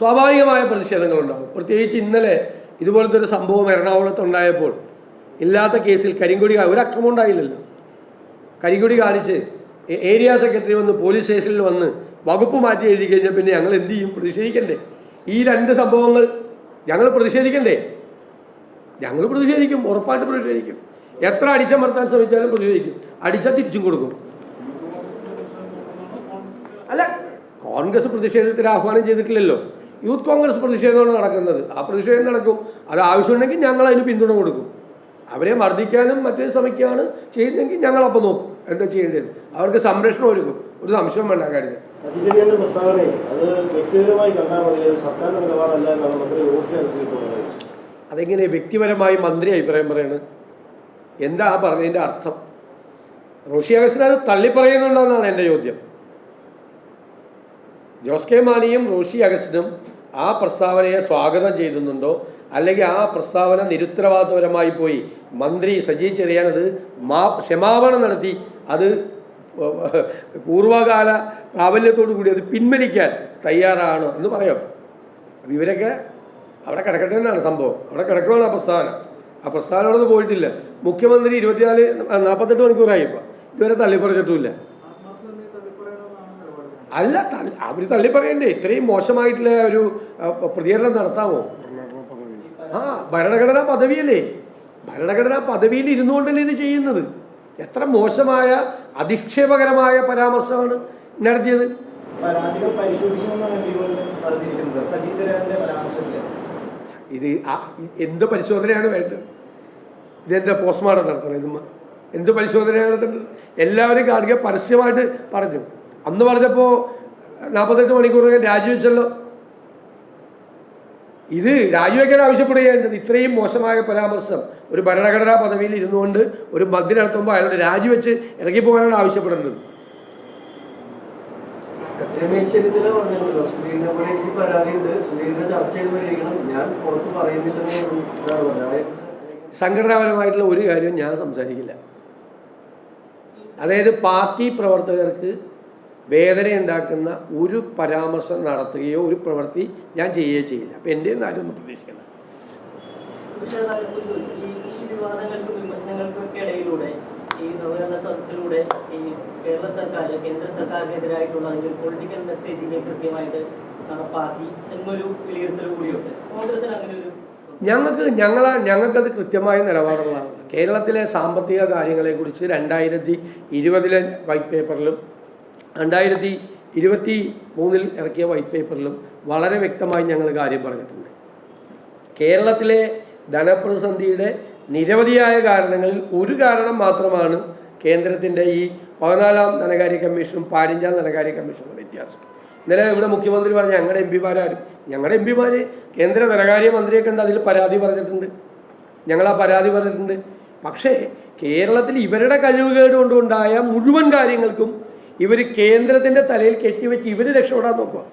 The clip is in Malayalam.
സ്വാഭാവികമായ പ്രതിഷേധങ്ങളുണ്ടാകും. പ്രത്യേകിച്ച് ഇന്നലെ ഇതുപോലത്തെ ഒരു സംഭവം എറണാകുളത്ത് ഉണ്ടായപ്പോൾ ഇല്ലാത്ത കേസിൽ കരിങ്കൊടി ഒരു അക്രമം ഉണ്ടായില്ലല്ലോ. കരിങ്കൊടി കാണിച്ച് ഏരിയ സെക്രട്ടറി വന്ന് പോലീസ് സ്റ്റേഷനിൽ വന്ന് വകുപ്പ് മാറ്റി എഴുതി കഴിഞ്ഞാൽ പിന്നെ ഞങ്ങൾ എന്ത് ചെയ്യും? പ്രതിഷേധിക്കണ്ടേ? ഈ രണ്ട് സംഭവങ്ങൾ ഞങ്ങൾ പ്രതിഷേധിക്കണ്ടേ? ഞങ്ങൾ പ്രതിഷേധിക്കും ഉറപ്പായിട്ട് പ്രതിഷേധിക്കും. എത്ര അടിച്ചമർത്താൻ ശ്രമിച്ചാലും പ്രതിഷേധിക്കും. അടിച്ചാൽ തിരിച്ചും കൊടുക്കും അല്ല കോൺഗ്രസ് പ്രതിഷേധത്തിന് ആഹ്വാനം ചെയ്തിട്ടില്ലല്ലോ. യൂത്ത് കോൺഗ്രസ് പ്രതിഷേധമാണ് നടക്കുന്നത്. ആ പ്രതിഷേധം നടക്കും. അത് ആവശ്യമുണ്ടെങ്കിൽ ഞങ്ങൾ അതിന് പിന്തുണ കൊടുക്കും. അവരെ മർദ്ദിക്കാനും മറ്റേ ശ്രമിക്കുകയാണ് ചെയ്യുന്നതെങ്കിൽ ഞങ്ങൾ അപ്പോൾ നോക്കും എന്താ ചെയ്യേണ്ടത്. അവർക്ക് സംരക്ഷണം ഒരുക്കും. ഒരു സംശയം വേണ്ട കാര്യത്തിൽ. അതെങ്ങനെ വ്യക്തിപരമായി മന്ത്രി അഭിപ്രായം പറയാണ്? എന്താ പറഞ്ഞതിന്റെ അർത്ഥം? റോഷി അഗസ്റ്റിനെ അത് തള്ളിപ്പറയുന്നുണ്ടോ എന്നാണ് എന്റെ ചോദ്യം. ജോസ് കെ മാണിയും റോഷി അഗസ്റ്റിനും ആ പ്രസ്താവനയെ സ്വാഗതം ചെയ്യുന്നുണ്ടോ അല്ലെങ്കിൽ ആ പ്രസ്താവന നിരുത്തരവാദപരമായി പോയി? മന്ത്രി സജി ചെറിയാൻ അത് മാ ക്ഷമാപണം നടത്തി. അത് പൂർവകാല പ്രാബല്യത്തോടു കൂടി അത് പിൻവലിക്കാൻ തയ്യാറാണ് എന്ന് പറയാം. ഇവരൊക്കെ അവിടെ കിടക്കട്ടെ എന്നാണ് സംഭവം. അവിടെ കിടക്കുകയാണ് ആ പ്രസ്താവന. ആ പ്രസ്താവന അവിടെ പോയിട്ടില്ല. മുഖ്യമന്ത്രി ഇരുപത്തിനാല് നാൽപ്പത്തെട്ട് മണിക്കൂറായി ഇപ്പോൾ ഇതുവരെ തള്ളിപ്പറഞ്ഞിട്ടുമില്ല അല്ല അവർ തള്ളി പറയണ്ടേ ഇത്രയും മോശമായിട്ടുള്ള ഒരു പ്രതികരണം നടത്താമോ ആ ഭരണഘടനാ പദവിയല്ലേ? ഭരണഘടനാ പദവിയിൽ ഇരുന്നുകൊണ്ടല്ലേ ഇത് ചെയ്യുന്നത്? എത്ര മോശമായ അധിക്ഷേപകരമായ പരാമർശമാണ് നടത്തിയത്. ഇത് എന്ത് പരിശോധനയാണ് വേണ്ടത്? ഇതെന്താ പോസ്റ്റ്മോർട്ടം നടത്തണം? ഇതുമ്മ എന്ത് പരിശോധനയാണ് നടത്തേണ്ടത്? എല്ലാവരും കാണുക പരസ്യമായിട്ട് പറഞ്ഞു. അന്ന് പറഞ്ഞപ്പോൾ നാൽപ്പത്തെട്ട് മണിക്കൂറിനകം രാജിവെച്ചല്ലോ ഇത് രാജിവെക്കാൻ ആവശ്യപ്പെടുകയാണ്ടത് ഇത്രയും മോശമായ പരാമർശം. ഒരു ഭരണഘടനാ പദവിയിൽ ഇരുന്നുകൊണ്ട് ഒരു മന്ത്രി നടത്തുമ്പോൾ അയാളോട് രാജിവെച്ച് ഇറങ്ങിപ്പോകാനാണ് ആവശ്യപ്പെടേണ്ടത്. രമേശ് ചെന്നിത്തല പറഞ്ഞല്ലോ സുധീറിനെ പോലെ എനിക്ക് പരാതിയുണ്ട്. സുധീറിനെ ചർച്ച ചെയ്ത് പരിഹരിക്കണം. ഞാൻ പുറത്ത് പറയുന്നില്ലെന്നേ ഉള്ളൂ. എന്നാണ് പറഞ്ഞത്. സംഘടനാപരമായിട്ടുള്ള ഒരു കാര്യവും ഞാൻ സംസാരിക്കില്ല. അതായത് പാർട്ടി പ്രവർത്തകർക്ക് വേദനയുണ്ടാക്കുന്ന ഒരു പരാമർശം നടത്തുകയോ ഒരു പ്രവൃത്തി ഞാൻ ചെയ്യുകയോ ചെയ്യില്ല. അപ്പം എന്റെ ആരും ഒന്നും പ്രതീക്ഷിക്കണം. വിവാദങ്ങൾക്കും വിമർശനങ്ങൾക്കും ഒക്കെ ഇടയിലൂടെ ഈ സദസ്സിലൂടെ ഈ കേരള സർക്കാർ കേന്ദ്ര സർക്കാരിനെതിരായിട്ടുള്ള പൊളിറ്റിക്കൽ മെസ്സേജിനെ കൃത്യമായിട്ട് നടപ്പാക്കി എന്നൊരു വിലയിരുത്തൽ കൂടിയുണ്ട്. കോൺഗ്രസിന് അങ്ങനെ ഒരു ഞങ്ങൾക്ക് ഞങ്ങൾ ഞങ്ങൾക്കത് കൃത്യമായ നിലപാടുള്ളതാണ്. കേരളത്തിലെ സാമ്പത്തിക കാര്യങ്ങളെക്കുറിച്ച് രണ്ടായിരത്തി ഇരുപതിലെ വൈറ്റ് പേപ്പറിലും രണ്ടായിരത്തി ഇരുപത്തി മൂന്നിൽ ഇറക്കിയ വൈറ്റ് പേപ്പറിലും വളരെ വ്യക്തമായി ഞങ്ങൾ കാര്യം പറഞ്ഞിട്ടുണ്ട്. കേരളത്തിലെ ധനപ്രതിസന്ധിയുടെ നിരവധിയായ കാരണങ്ങളിൽ ഒരു കാരണം മാത്രമാണ് കേന്ദ്രത്തിന്റെ ഈ പതിനാലാം ധനകാര്യ കമ്മീഷനും പതിനഞ്ചാം ധനകാര്യ കമ്മീഷനും വ്യത്യാസം. ഇന്നലെ ഇവിടെ മുഖ്യമന്ത്രി പറഞ്ഞ ഞങ്ങളുടെ എം പിമാരാരും ഞങ്ങളുടെ എം പിമാർ കേന്ദ്ര ധനകാര്യ മന്ത്രിയൊക്കെ കണ്ട് അതിൽ പരാതി പറഞ്ഞിട്ടുണ്ട്. ഞങ്ങൾ ആ പരാതി പറഞ്ഞിട്ടുണ്ട്. പക്ഷേ കേരളത്തിൽ ഇവരുടെ കഴിവുകേട് കൊണ്ടുണ്ടായ മുഴുവൻ കാര്യങ്ങൾക്കും ഇവർ കേന്ദ്രത്തിന്റെ തലയിൽ കെട്ടിവെച്ച് ഇവർ രക്ഷപ്പെടാൻ നോക്കുക